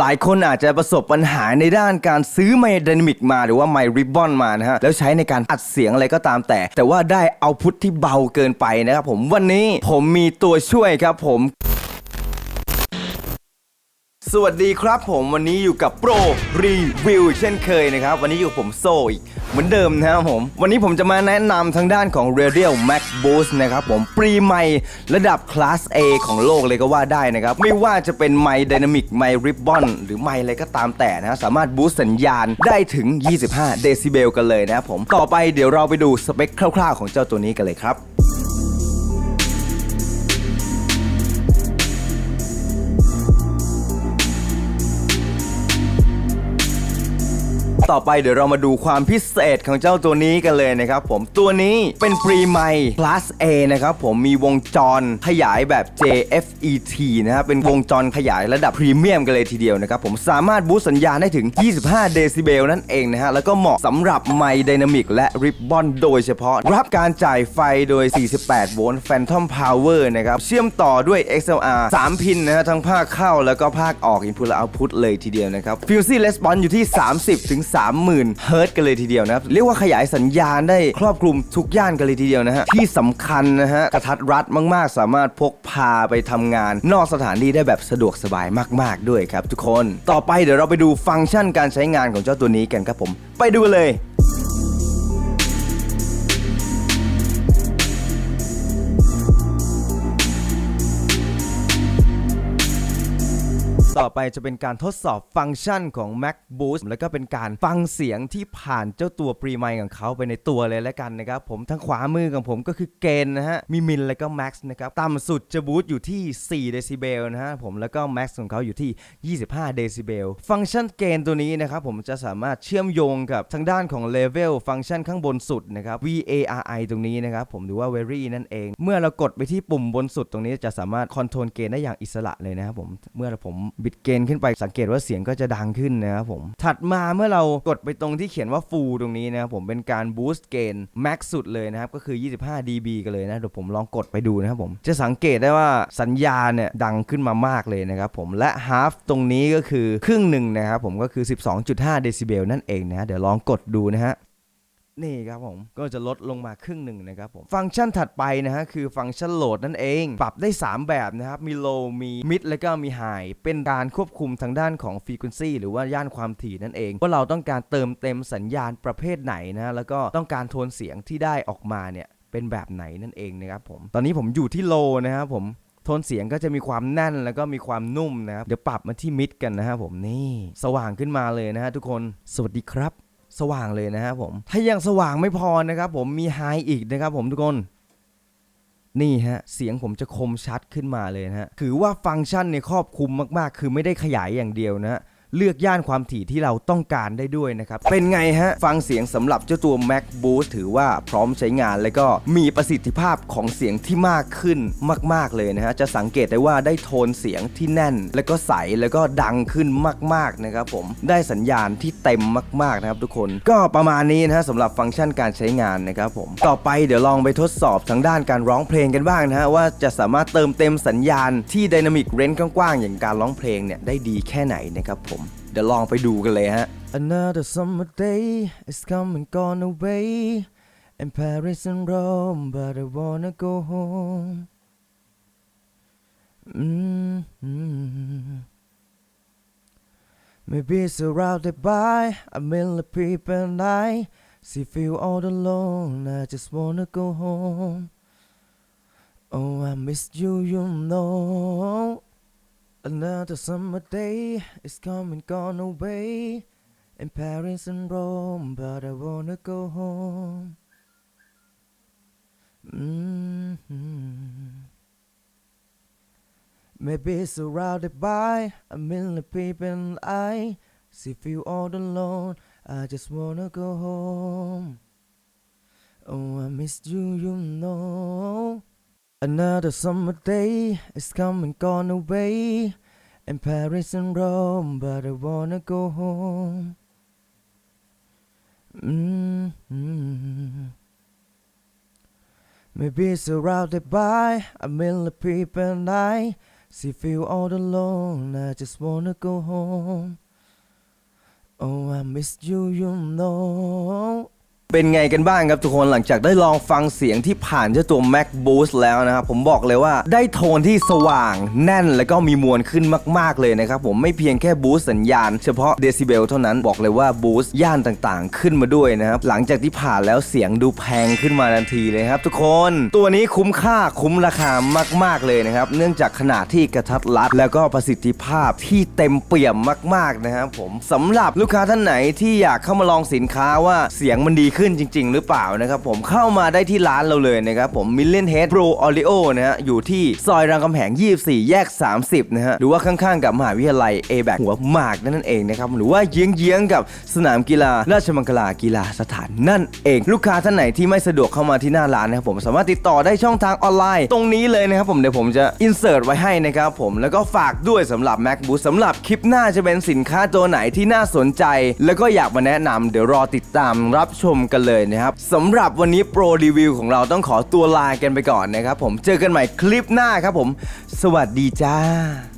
หลายคนอาจจะประสบปัญหาในด้านการซื้อไมค์ d y นามิกมาหรือว่าไมค์ริบบอนมานะฮะ แล้วใช้ในการอัดเสียงอะไรก็ตามแต่ แต่ว่าได้เอาพุทที่เบาเกินไปนะครับผมวันนี้ผมมีตัวช่วยครับผม สวัสดีครับผมวันนี้อยู่กับโปรรีวิวเช่นเคยนะครับ วันนี้อยู่ผมโซอีก เหมือนเดิมนะครับผม วันนี้ผมจะมาแนะนำทางด้านของ r a d i a l Max Boost นะครับผมปรีไมค์ระดับคลาส A ของโลกเลยก็ว่าได้นะครับ ไม่ว่าจะเป็นไมค์ไดนามิกไมค์ริบบอนหรือไมค์อะไรก็ตามแต่นะสามารถบูสต์สัญญาณได้ถึง 25 เดซิเบลกันเลยนะครับผม ต่อไปเดี๋ยวเราไปดูสเปคคร่าวๆ ของเจ้าตัวนี้กันเลยครับ ต่อไปเดี๋ยวเรามาดูความพิเศษของเจ้าตัวนี้กันเลยนะครับผมตัวนี้เป็นปรีไมค์ Class A นะครับผมมีวงจรขยายแบบ JFET นะครับเป็นวงจรขยายระดับพรีเมียมกันเลยทีเดียวนะครับผมสามารถบูสสัญญาณได้ถึง 25 เดซิเบลนั่นเองนะฮะแล้วก็เหมาะสำหรับไมค์ไดนามิกและริบบอนโดยเฉพาะ รับการจ่ายไฟโดย 48 โวลต์ Phantom Power นะครับเชื่อมต่อด้วย XLR 3 พินนะฮะทั้งภาคเข้าแล้วก็ภาคออก Input และ Output เลยทีเดียวนะครับ Fuzzy Response อยู่ที่ 30ถึง30,000เฮิร์ตกันเลยทีเดียวนะครับเรียกว่าขยายสัญญาณได้ครอบคลุมทุกย่านกันเลยทีเดียวนะฮะที่สำคัญนะฮะกระทัดรัดมากๆ สามารถพกพาไปทำงาน นอกสถานที่ได้แบบสะดวกสบายมาก ๆ ด้วยครับทุกคน ต่อไปเดี๋ยวเราไปดูฟังก์ชันการใช้งานของเจ้าตัวนี้กันครับผม ไปดูเลย ต่อไปจะเป็นการทดสอบฟังก์ชันของ Mac Boost แล้วก็เป็นการฟังเสียงที่ผ่านเจ้าตัวปรีไมค์ของเขาไปในตัวเลยแล้วกันนะครับผมทางขวามือของผมก็คือเกณฑ์นะฮะมีมินแล้วก็ Max นะครับต่ำสุดจะบูสต์อยู่ที่4เดซิเบลนะฮะผมแล้วก็ Max ของเขาอยู่ที่ 25เดซิเบลฟังก์ชันเกณฑ์ตัวนี้นะครับผมจะสามารถเชื่อมโยงกับทางด้านของเลเวลฟังก์ชันข้างบนสุดนะครับ VARI ตรงนี้นะครับผมหรือว่า Very นั่นเอง เมื่อเรากดไปที่ปุ่มบนสุดตรงนี้จะสามารถคอนโทรลเกณฑ์ได้อย่างอิสระเลยนะครับผมเมื่อผมบิดเกณฑ์ขึ้นไปสังเกตว่าเสียงก็จะดังขึ้นนะครับผม ถัดมาเมื่อเรากดไปตรงที่เขียนว่า Full ตรงนี้นะครับผมเป็นการบูสต์เกณฑ์ Max สุดเลยนะครับ ก็คือ 25 dB กันเลยนะเดี๋ยวผมลองกดไปดูนะครับผม จะสังเกตได้ว่าสัญญาณเนี่ยดังขึ้นมามากเลยนะครับผมและ half ตรงนี้ก็คือครึ่งหนึ่งนะครับผมก็คือ 12.5 เดซิเบลนั่นเองนะเดี๋ยวลองกดดูนะฮะ นี่ครับผมก็จะลดลงมาครึ่งหนึ่งนะครับผมฟังก์ชันถัดไปนะฮะคือฟังก์ชันโหลดนั่นเอง ปรับได้ 3 แบบนะครับ มี low มี mid แล้วก็มี high เป็นการควบคุมทางด้านของ frequency หรือว่าย่านความถี่นั่นเอง ว่าเราต้องการเติมเต็มสัญญาณประเภทไหนนะแล้วก็ต้องการโทนเสียงที่ได้ออกมาเนี่ยเป็นแบบไหนนั่นเองนะครับผมตอนนี้ผมอยู่ที่ low นะครับผมโทนเสียงก็จะมีความแน่นแล้วก็มีความนุ่มนะครับเดี๋ยวปรับมาที่มิดกันนะครับผมนี่ สว่างขึ้นมาเลยนะฮะทุกคน สวัสดีครับ สว่างเลยนะครับผม ถ้ายังสว่างไม่พอนะครับผมมีไฮอีกนะครับผมทุกคนนี่ฮะ เสียงผมจะคมชัดขึ้นมาเลยนะฮะถือว่าฟังก์ชันในครอบคลุมมากๆ คือไม่ได้ขยายอย่างเดียวนะฮะ เลือกย่านความถี่ที่เราต้องการได้ด้วยนะครับ เป็นไงฮะ ฟังเสียงสำหรับเจ้าตัว Mac Boost ถือว่าพร้อมใช้งานแล้วก็มีประสิทธิภาพของเสียงที่มากขึ้นมาก ๆ เลยนะฮะ จะสังเกตได้ว่าได้โทนเสียงที่แน่น แล้วก็ใสแล้วก็ดังขึ้นมาก ๆ นะครับผมได้สัญญาณที่เต็มมาก ๆ นะครับทุกคนก็ประมาณนี้นะฮะสำหรับฟังก์ชันการใช้งานนะครับผมต่อไปเดี๋ยวลองไปทดสอบทางด้านการร้องเพลงกันบ้างนะฮะว่าจะสามารถเติมเต็มสัญญาณที่ไดนามิกเรนจ์กว้างๆอย่างการร้องเพลงเนี่ยได้ดีแค่ไหนนะครับผม เดี๋ยวลองไปดูกันเลยฮะ Another summer day is come and gone away in Paris and Rome but I wanna go home mm Maybe surrounded by a million people and I see feel all alone I just wanna go home Oh I miss you you know Another summer day is coming, gone away in Paris and Rome, but I wanna go home. hmm Maybe surrounded by a million people, and I see feel all alone. I just wanna go home. Oh, I missed you, you know. Another summer day is come and gone away. In Paris and Rome, but I wanna go home. hmm Maybe surrounded by a million people, and I See feel all alone. I just wanna go home. Oh I miss you you know เป็นไงกันบ้างครับทุกคนหลังจากได้ลองฟังเสียงที่ผ่านเจ้าตัว Mac Boost แล้วนะครับผมบอกเลยว่าได้โทนที่สว่างแน่นแล้วก็มีมวลขึ้นมาก ๆ เลยนะครับผมไม่เพียงแค่บูสต์สัญญาณเฉพาะเดซิเบลเท่านั้นบอกเลยว่าบูสต์ย่านต่างๆ ขึ้นมาด้วยนะครับหลังจากที่ผ่านแล้วเสียงดูแพงขึ้นมาทันทีเลยครับทุกคนตัวนี้คุ้มค่าคุ้มราคามาก ๆ เลยนะครับเนื่องจากขนาดที่กระทัดรัด แล้วก็ประสิทธิภาพที่เต็มเปี่ยมมาก ๆนะครับผมสำหรับลูกค้าท่านไหนที่อยากเข้ามาลองสินค้าว่าเสียงมันดีขึ้นจริง ๆ หรือเปล่านะครับผมเข้ามาได้ที่ร้านเราเลยนะครับผม Million Head Pro Audio นะฮะอยู่ที่ซอยรามคำแหง 24 แยก 30 นะฮะหรือว่าข้างๆกับมหาวิทยาลัย A แบกหัวหมากนั่นเองนะครับหรือว่าเยื้องๆกับสนามกีฬาราชมังคลากีฬาสถานนั่นเอง ลูกค้าท่านไหนที่ไม่สะดวกเข้ามาที่หน้าร้านนะครับผมสามารถติดต่อได้ช่องทางออนไลน์ ตรงนี้เลยนะครับผมเดี๋ยวผมจะอินเสิร์ตไว้ให้นะครับผมแล้วก็ฝากด้วยสำหรับ MacBook สำหรับคลิปหน้าจะเป็นสินค้าตัวไหนที่น่าสนใจ แล้วก็อยากมาแนะนำเดี๋ยวรอติดตามรับชมกันเลยนะครับสำหรับวันนี้โปรรีวิวของเราต้องขอตัวลากันไปก่อนนะครับผมเจอกันใหม่คลิปหน้าครับผม สวัสดีจ้า